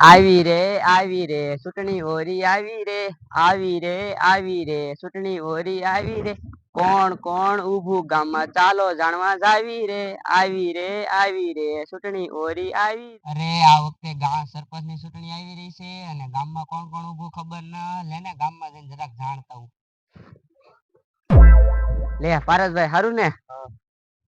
આવી રે આવી રે ચૂંટણી ઓરી આવી રે આવી રે આવી રે ચૂંટણી ઓરી આવી રે કોણ કોણ ઊભું ગામમાં ચાલો જાણવા જાવી રે આવી રે આવી રે ચૂંટણી ઓરી આવી અરે આ વખતે ગામ સરપંચની ચૂંટણી આવી રહી છે અને ગામમાં કોણ કોણ ઊભું ખબર ન લેને ગામમાં જઈને જરાક જાણતા લે પારસભાઈ હારું ને?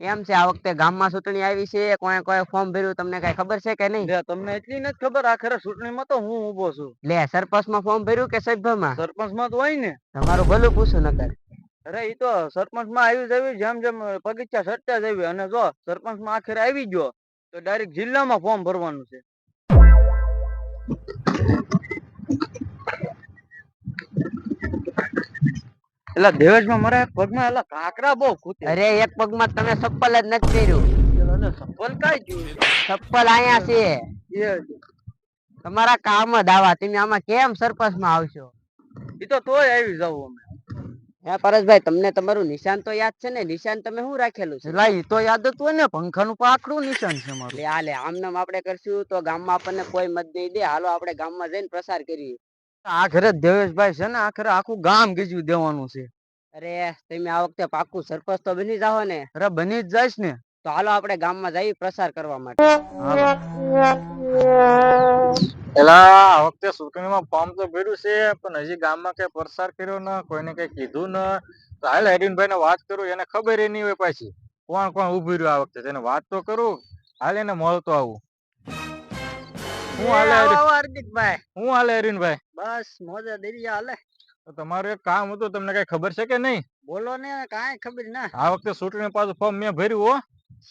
કેમ છે આ વખતે ગામમાં ચૂંટણી આવી છે કોઈ કોઈ ફોર્મ ભર્યું તમને કઈ ખબર છે કે નહીં? તમને એટલી નથી ખબર આખરે ચૂંટણીમાં તો હું ઊભો છું. લે સરપંચમાં ફોર્મ ભર્યું કે સભ્યમાં? સરપંચમાં તો હોય ને. તમારું ભલું પૂછું નકર. અરે ઈ તો સરપંચમાં આવી જવી જેમ જેમ પગીચા ચડતા જવી અને જો સરપંચમાં આખરે આવી ગયો તો ડાયરેક્ટ જિલ્લામાં ફોર્મ ભરવાનું છે. એટલે દેવેશમાં મારા પગમાં એટલે કાકરા બહુ ખૂટે અરે એક પગમાં તમે ચપ્પલ જ નથી પહેર્યું. ચપ્પલ કાંઈ ગયું ચપ્પલ અહીંયા છે. તમારા કામ જ આવા. તમે આમાં કેમ સરપંચમાં આવશો? એ તો તોય આવી જાવ અમે. હા પરેશભાઈ તમને તમારું નિશાન તો યાદ છે ને? નિશાન તમે શું રાખેલું છે? એલા તો યાદ હતું હોય ને પંખાનું પાકડું નિશાન છે મારું. લે હાલે આમ નામ આપણે કરશું તો ગામમાં આપણને કોઈ મત નહીં દે. હાલો આપણે ગામમાં જઈને પ્રસાર કરીએ. આખરે દેવેશભાઈ છે ને આખરે આખું ગામ ગીજવી દેવાનું છે. અરે તમે આ વખતે પાકું સરપંચ તો બની જાઓ ને. અરે બની જ જઈશ ને. તો હાલો આપણે ગામમાં જઈ પ્રસાર કરવા માટે. પેલા આ વખતે ચૂંટણીમાં ફોર્મ તો ભર્યું છે પણ હજી ગામમાં કઈ પ્રસાર કર્યો ન કોઈને કઈ કીધું ન. તો હાલ હરીનભાઈ ને વાત કરું એને ખબર એ નહીં હોય પાછી. કોણ કોણ ઊભી રહ્યું આ વખતે? તેને વાત તો કરું. હાલ એને મળતો આવું. હું હાલે હાર્દિકભાઈ. હું હાલે હરીનભાઈ? બસ મોજા દરિયા હાલે. તો તમારું એક કામ હતું તમને કઈ ખબર છે કે નહીં? બોલો ને કાંઈ ખબર ના. આ વખતે ચૂંટણી પાછું ફોર્મ મેં ભર્યું હો.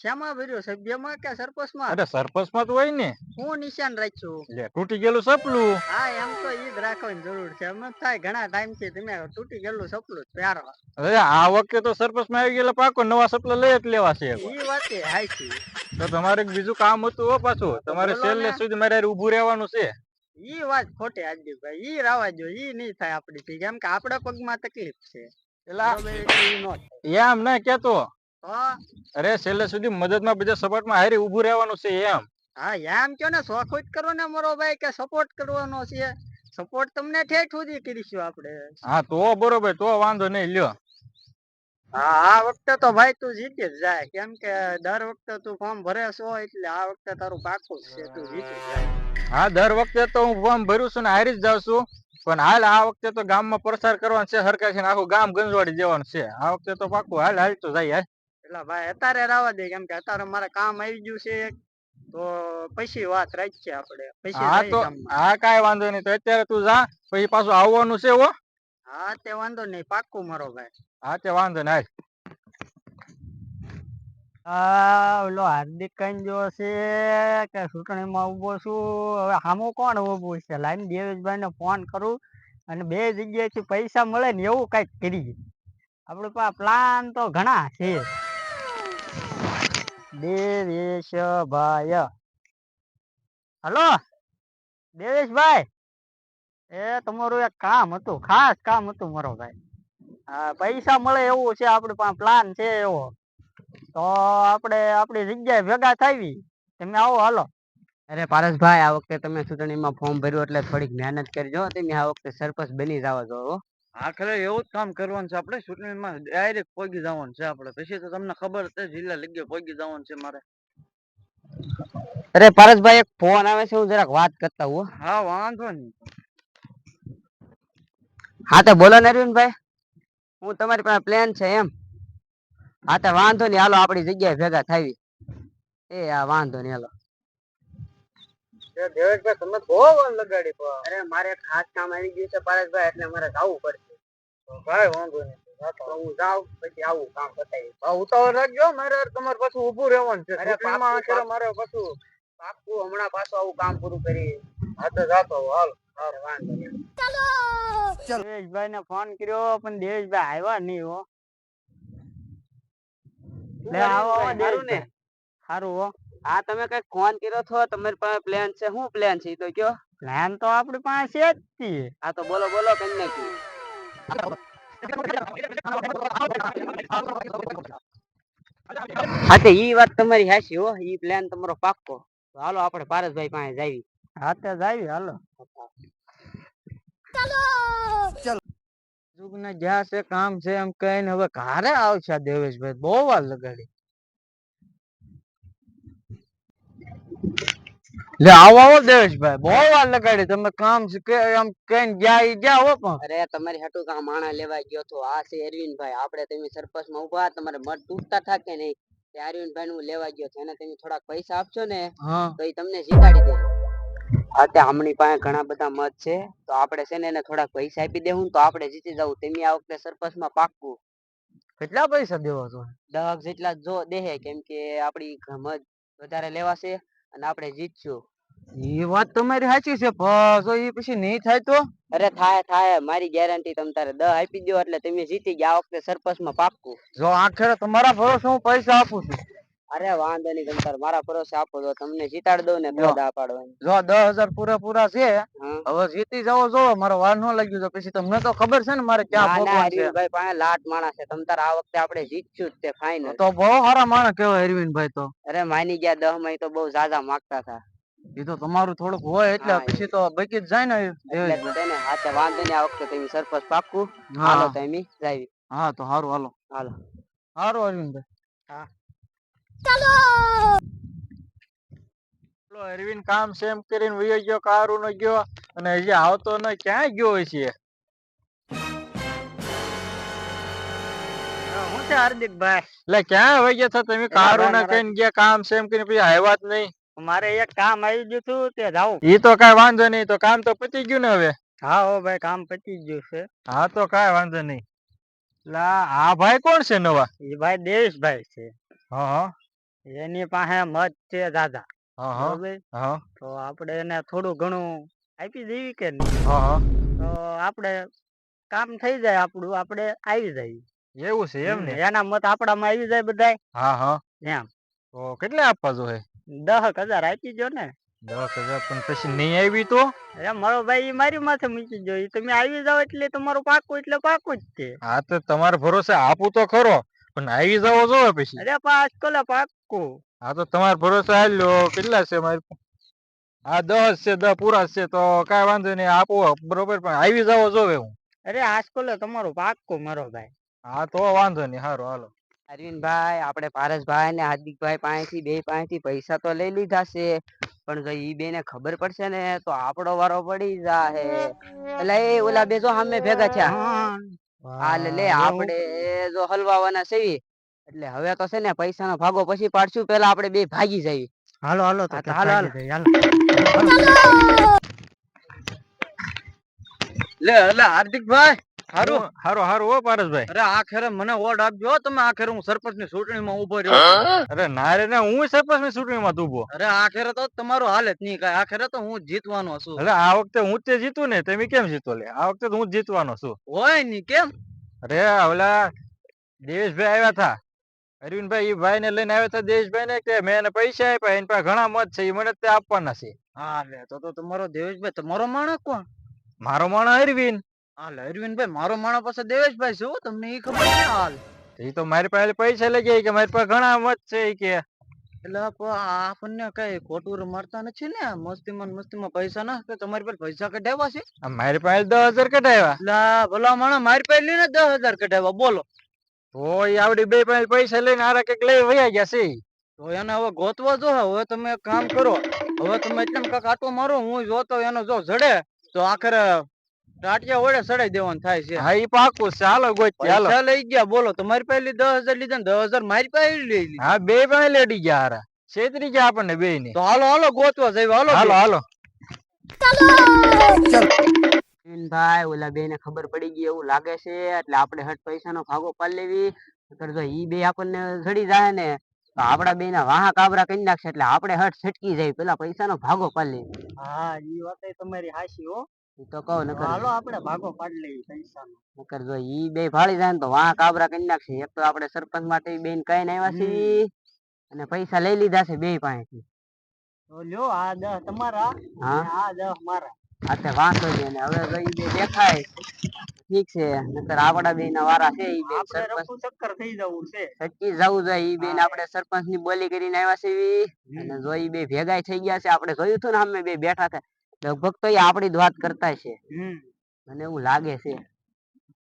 શામાં ભર્યો? સભ્યમાં કે સરપંચમાં? અરે સરપંચમાં તો હોય ને. હું નિશાન રાખ્યું. લે તૂટી ગયેલું સપલું હા એમ તો ઈ જ રાખવાની જરૂર છે. એમ થાય ઘણા ટાઈમથી તમે તૂટી ગયેલું સપલું જ પહેરો. અરે આ વખતે તો સરપંચમાં આવી ગયેલા પાકો નવા સપલા લઈ જ લેવા છે. ઈ વાત હાચી. તો તમારે એક બીજું કામ હતું હો પાછું. તમારે છેલ્લે. સુધી મારે ઊભું રહેવાનું છે. ઈ વાત ખોટી હાર્દિકભાઈ ઈ રાવા જો ઈ નહીં થાય આપડી કેમ કે આપડા પગમાં તકલીફ છે. એમ ના કેતો. અરે છેલ્લે સુધી મદદમાં બીજા સપોર્ટમાં હારી ઊભું રહેવાનું છે એમ. હા એમ કયો ને શોખ જ કરો ને મારો ભાઈ કે સપોર્ટ કરવાનો છે. સપોર્ટ તમને ઠેઠ સુધી કરીશું આપણે. હા તો બરોબર તો વાંધો નહીં લ્યો. હા આ વખતે તો ભાઈ તું જીતી જ જાય. કેમ કે દર વખતે તું ફોર્મ ભરે છો એટલે આ વખતે તારું પાકું છે. તું જીતી જાય. હા દર વખતે તો હું ફોર્મ ભરું છું ને હારી જ જાઉં છું. પણ હાલ આ વખતે તો ગામમાં પ્રસાર કરવાનો છે છે આખું ગામ ગંજવાડી દેવાનું છે. આ વખતે તો પાકું હાલ હાલ તો જાય હાલ. એટલે ભાઈ અત્યારે રાવા દે કેમ કે અત્યારે મારે કામ આવી ગયું છે તો પછી વાત રાખીએ આપણે. પછી હા તો હા કાંઈ વાંધો નહીં. તો અત્યારે તું જા પછી પાછું આવવાનું છે હો. હા તે વાંધો નહીં. પાક્કું મારો ભાઈ. હા તે વાંધો નહીં આ ઓલો હાર્દિક કંજો છે કે ચૂંટણીમાં ઊભો છું. હવે સામું કોણ ઊભું છે? લાઈન દેવેશભાઈને ફોન કરું અને બે જગ્યાએથી પૈસા મળે ને એવું કંઈક કરીએ. આપણે પાસે પ્લાન તો ઘણા છે. દેવેશભાઈ. હલો? દેવેશભાઈ? એ તમારું એક કામ હતું ખાસ કામ હતું મારો ભાઈ. હા પૈસા મળે એવું છે આપણે પાસે પ્લાન છે એવો. તો આપણે આપણી જગ્યાએ ભેગા થાવી. તમે આવો હાલો. અરે પારસભાઈ આ વખતે તમે ચૂંટણીમાં ફોર્મ ભર્યું એટલે થોડીક મહેનત કરજો તમે આ વખતે સરપંચ બની જાવ છો હા. ખરે એવું જ કામ કરવાનું છે આપણે. ચૂંટણીમાં ડાયરેક્ટ પોગી જવાનું છે આપણે. પછી તો તમને ખબર છે જિલ્લા લીગે પોગી જવાનું છે મારે. અરે પારસભાઈ એક ફોન આવે છે હું જરાક વાત કરતા હું. હા વાંધો નહીં. હા તો બોલો ને અરવિંદભાઈ હું તમારી પાસે પ્લાન છે એમ. હા તો વાંધો નહીં. હાલો આપણી જગ્યાએ ભેગા થાવી એ હા વાંધો નહીં. હાલો. દેવેશભાઈ તમે બહુ વાર લગાડી પણ અરે મારે ખાસ કામ આવી ગયું છે પારસભાઈ એટલે મારે જવું પડશે. ભાઈ વાંધો નહીં. તો હું જાઉં પછી આવું કામ બતાવી ઉતાવળ રાખજો. મારે તમારે પાછું ઊભું રહેવાનું છે. અરે મારે પાછું બાપુ હમણાં પાછું આવું કામ પૂરું કરી. હા તો જાતો હાલ. વાંધો નહીં. દેવેશભાઈ ને ફોન કર્યો પણ દેવેશભાઈ આવ્યા નહીં હો. લે આવો આવો સારું ને? સારું હો. હા તમે કઈ ફોન કર્યો છો તમારી પાસે પ્લાન છે. શું પ્લાન છે ઈ તો કયો? પ્લાન તો આપણી પાસે જ છે હા તો બોલો બોલો કઈ હા તો ઈ વાત તમારી હાસી હો. ઈ પ્લાન તમારો પાક્કો. તો હાલો આપણે પારસભાઈ પાસે જાવી. હા તે જાવી હાલો. ને જ્યાં છે કામ છે એમ કહીને હવે ઘરે આવશે દેવેશભાઈ. બહુ વાર લગાડી. લે આવો આવો દેવેશભાઈ. બહુ વાર લગાડી. તમે કામ છે કે એમ કહીને ગયા ઈ ગયા હો પણ. અરે તમારી હાટુ કા માણા લેવા ગયો તો? આ છે અરવિંદભાઈ. આપણે તમે સરપંચમાં ઊભા તમારે મત તૂટતા થાકે નહીં? તે અરવિંદભાઈ નું લેવા ગયો છે એને તમે થોડાક પૈસા આપશો ને? હા. તો એ તમને જીતાડી દે તે પાસે ઘણા બધા મત છે તો આપણે છે ને એને થોડાક પૈસા આપી દેવું તો આપણે જીતી જવું તમે આ વખતે સરપંચમાં પાકવું કેટલા પૈસા દેવા છો દહક જેટલા જો દેહે કેમ કે આપણી મત વધારે લેવાશે અને આપણે જીતશું. એ વાત તમારી સાચી છે પણ જો એ પછી નહીં થાય તો? અરે થાય થાય. મારી ગેરંટી તમ તારે દહ આપી દો એટલે તમે જીતી ગયા આ વખતે સરપંચમાં પાકું. જો આખરે તમારા ભરોસે હું પૈસા આપું છું. અરે વાંધો નહીં તમ તારે મારા ભરોસે આપો તો તમને જીતાડી દઉં ને જો. તો દા પાડવાની. જો દસ હજાર પૂરા પૂરા છે હવે જીતી જાવ જો મારો વાર ન લાગ્યું તો પછી તમને તો ખબર છે ને મારે ક્યાં ભોગવવાનું છે. ભાઈ પાસે લાટ માણસ છે તમ તારે આ વખતે આપણે જીતશું જ તે ફાઈનલ તો બહુ સારા માણસ કહેવાય અરવિંદભાઈ તો. અરે માની ગયા દહમાં તો બહુ ઝાઝા માંગતા હતા. એ તો તમારું થોડુંક હોય એટલે પછી તો બકી જ જાય ને એટલે તેને હાથે વાંધો નહીં આ વખતે તમે સરપંચ પાકું હા. હાલો તો એમી જાવી હા તો હારું હાલો. હાલો. અરવિંદ અરવિંદભાઈ પેલો અરવિંદ કામ સેમ કરીને વયો ગયો કારું નો ગયો અને હજી આવતો ન ક્યાં ગયો છે? હું છે હાર્દિકભાઈ. એટલે ક્યાં વહી ગયા હતા તમે? કારું ના કહીને ગયા કામ છે કરીને પછી આવ્યા જ નહીં. મારે એક કામ આવી ગયું હતું તે જાવું ઈ તો કઈ વાંધો નહીં તો કામ તો પતી ગયું ને હવે? હા હો ભાઈ કામ પતી ગયું છે. હા તો કઈ વાંધો નહીં. લા આ ભાઈ કોણ છે નવા? એ ભાઈ દેશભાઈ છે. હા હા. એની પાસે મત છે દાદા બરોબર? તો આપણે એને થોડું ઘણું આપી દેવી કે નહીં? તો આપણે કામ થઈ જાય આપણું આપણે આવી જાય એવું છે એમ ને? એના મત આપણામાં આવી જાય બધાય? હા હા. એમ. તો કેટલા આપવા જોઈએ? દહક હજાર આપી જો ને. દસ હજાર પણ પછી નહીં આવી તો? અરે મારો ભાઈ મારી માથે મૂકી જોઈ તમે આવી જાવ એટલે તમારું પાકું એટલે પાકું જ છે. હા તો તમારા ભરોસે આપું તો ખરો. પણ આવી જાવ જોવે પછી. અરે પાંચ કોલે પાકું હા તો તમારા ભરોસે હાલ્યો. કેટલા છે મારી? હા દસ છે દસ પૂરા છે તો કાંઈ વાંધો નહીં આપો બરોબર પણ આવી જાવ જોવે હું. અરે આજ તમારો પાકું મારો ભાઈ. હા તો વાંધો નહીં સારું હાલો. અરવિંદભાઈ આપણે પારસભાઈ ને હાર્દિકભાઈ પાસેથી બે પાસેથી પૈસા તો લઈ લીધા છે. પણ જો ઈ બે ને ખબર પડશે ને તો આપણો વારો પડી જાહે. એટલે એ ઓલા બે જો સામે ભેગા થયા. હાલ લે આપણે જો હલવાવાના સેવી એટલે હવે તો છે ને પૈસા નો ભાગો પછી પાડશું પેલા આપણે બે ભાગી જઈએ. હાલો હાલો તો હાલો, હાલો. હાલો. લે હાર્દિક હાર્દિકભાઈ. હારું? હારું હારું ઓ પારસભાઈ. અરે આખરે મને વોટ આપજો તમે આખરે હું સરપંચની ચૂંટણીમાં ઊભો રહ્યો અરે ના રે ના હું સરપંચની ચૂંટણીમાં ઊભો અરે આખરે તો તમારું હાલત નહીં કાંઈ. આખરે તો હું જીતવાનો છું. અરે આ વખતે હું તે જીતું ને તમે કેમ જીતો લે? આ વખતે તો હું જીતવાનો છું. હોયની કેમ? અરે ઓલા દેવેશભાઈ આવ્યા હતા અરવિંદભાઈ એ ભાઈ ને લઈને આવ્યા હતા દેવેશભાઈ ને કે મેં એને પૈસા આપ્યા એની પાસે ઘણા મત છે એ મને તે આપવાના છે. હા લે તો તો તમારો દેવેશભાઈ તમારો માણસ કોણ? મારો માણસ અરવિંદ. હા અરવિંદભાઈ મારો માણસ પાસે દેવેશભાઈ હો, તમને એ ખબર છે હાલ? એ તો મારી પાસે પૈસા લઈ ગયા કે મારી પાસે ઘણા મત છે કે. એટલે આપણને કઈ ખોટું મારતા નથી ને? મસ્તીમાં ને મસ્તીમાં પૈસા ના કે તમારી પાસે પૈસા કઢાવ્યા છે? મારી પાસે દસ હજાર કઢાવ્યા. લા ભલા માણસ મારી પાસે લઈને દસ હજાર કઢાવ્યા બોલો. તો એ આવડી બે પાસે પૈસા લઈને આરા કંઈક લઈ વયા ગયા છે. તો એને હવે ગોતવા જો હવે તમે એક કામ કરો. હવે તમે એટલે કાંક આટો મારો હું જોતો એનો જો જડે તો આખરે ટાટિયા વડે સડાઈ દેવાનું થાય છે. હા ઈ પાકું છે. હાલો ગોતી હાલો. પૈસા લઈ ગયા બોલો તમારી પાસે દસ હજાર લીધા ને દસ હજાર મારી પાસે લઈ લીધા. હા બે પાસે લેડી ગયા હારા. છેતરી ગયા આપણને બે ને તો હાલો હાલો ગોતવા જઈએ હાલો હાલો હાલો. ભાઈ ઓલા બે ને ખબર પડી ગઈ એવું લાગે છે એટલે આપણે હટ પૈસાનો ભાગો પાડી લેવી. નકર જો ઈ બે આપણને જડી જાય ને તો આપડા બે ના વાહા કાબરા કરી નાખશે એટલે આપણે હટ છટકી જાય પેલા પૈસાનો ભાગો પાડી લેવી. હા ઈ વાત તમારી હાસી હો. તો કહો નકર હાલો આપણે ભાગો પાડી લઈએ પૈસાનો. નકર જો ઈ બે ફાળી જાય ને તો વાહ કાબરા કરી નાખશે. એક તો આપણે સરપંચ માટે બેન કઈ આવ્યા છીએ અને પૈસા લઈ લીધા છે બે પાસેથી. તો લ્યો આ દસ તમારા હા? આ દસ મારા. આ તે વાંધો ને હવે જો ઈ બે દેખાય ઠીક છે. નકર આપડા બે ના વારા છે ઈ બે સરપંચ. ચક્કર થઈ જવું છે. સચ્ચી જવું જોઈએ ઈ બેન. આપણે સરપંચની બોલી કરીને આવ્યા છે અને જો ઈ બે ભેગા થઈ ગયા છે આપણે જોયું હતું ને અમે બે બેઠા હતા લગભગ તો એ આપડી જ વાત કરતા છે. મને એવું લાગે છે.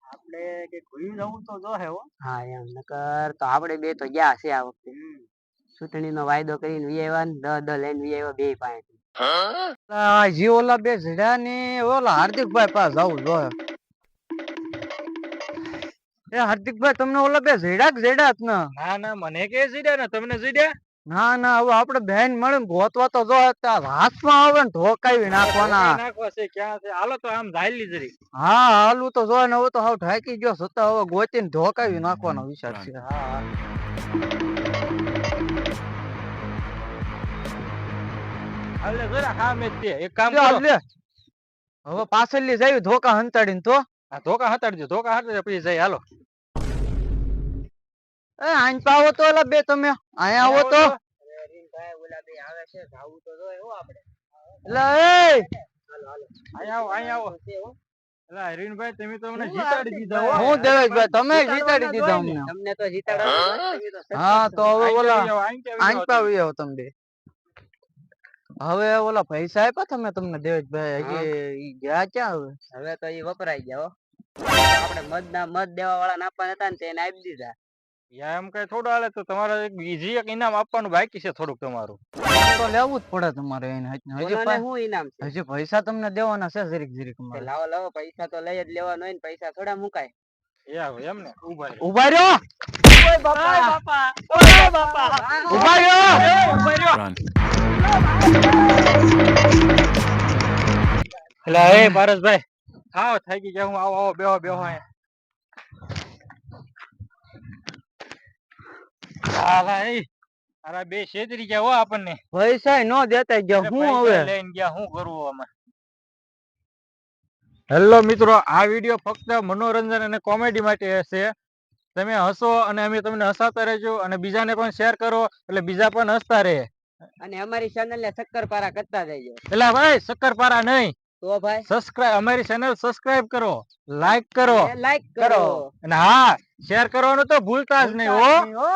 આપણે કે ઘોડી જવું તો જો હે હો. હા એમ નકર તો આપણે બે તો ગયા છે આ વખતે. હમ. ચૂંટણી નો વાયદો કરીને વી આવ્યા ને દહ દહ લઈને વી આવ્યા બે પાસે આ જી ઓલા બે જડ્યા ને ઓલા હાર્દિકભાઈ પાસે જવું જો એ હાર્દિકભાઈ તમને ઓલા બે જડ્યા કે જડ્યા જ ના? ના મને કે જડ્યા ને તમને જીડ્યા ના ના હવે આપણે બેન મળે ગોતવા તો જો હાથમાં આવે ને ઢોકાવી નાખવાના. નાખવા છે ક્યાં છે? હાલો તો આમ ઝાલી જરી હા હાલું તો જો ને હવે તો હાવ ઢાકી ગયો છતાં હવે ગોતીને ઢોકાવી નાખવાનો વિચાર છે. હાલે જરા હા મેં તે. એક કામ લે, કરો. હવે પાછળની જાય ધોકા હંતાડીને તો. આ ધોકા હટાડજો ધોકા હટાડજો પછી જાય હાલો. એ આઈન પાવો તો ઓલા બે તમે. આયા આવો તો. ઓલા બે આવે છે જાવું તો આપણે. એ! આવો તમે તો મને જીતાડી દીધા હો. હું દેવેશભાઈ તમે જીતાડી દીધા અમને. તમને તો હા તો હવે ઓલા આવી આઈને પાવી તમે બે. હવે ઓલા પૈસા આપ્યા તમે તમને દેવેશભાઈ હજી ગયા ક્યાં હવે? હવે તો એ વપરાઈ ગયા હો. આપણે મત ના મધ દેવા વાળા નાપા હતા ને તેને આપી દીધા. યા એમ કઈ થોડું હાલે તો તમારે એક બીજી એક ઇનામ આપવાનું બાકી છે થોડુંક તમારું. તો લેવું જ પડે તમારે એને. હજી બોલો ને પા- શું ઇનામ છે? હજી પૈસા તમને દેવાના છે જરીક જરીક લાવો લાવો પૈસા તો લઈ જ લેવાનો હોય ને પૈસા થોડા મુકાય. એમ ને? ઊભા ઊભા રહ્યો! ઓય બાપા! ઓય બાપા! ઊભા રહ્યો! એટલે એ પારસભાઈ આવો થાકી ગયા હું આવો આવો બેહો બેહો અહીંયા હાલા એ અરે બે છેતરી ગયા હો આપણને. પૈસા નો દેતા ગયા. હું હવે? લઈને ગયા શું કરવું આમાં? હેલો મિત્રો આ વીડિયો ફક્ત મનોરંજન અને કોમેડી માટે હશે. તમે હસો અને અમે તમને હસાતા રહેજો અને બીજાને પણ શેર કરો એટલે બીજા પણ હસતા રહે. અને અમારી ચેનલ ને શક્કરપારા કરતા જજો એટલે ભાઈ શક્કરપારા નહીં. તો ભાઈ? સબસ્ક્રાઇબ અમારી ચેનલ સબસ્ક્રાઇબ કરો લાઈક કરો. લાઈક કરો. અને હા શેર કરવાનું તો ભૂલતા જ નહીં હો. હો.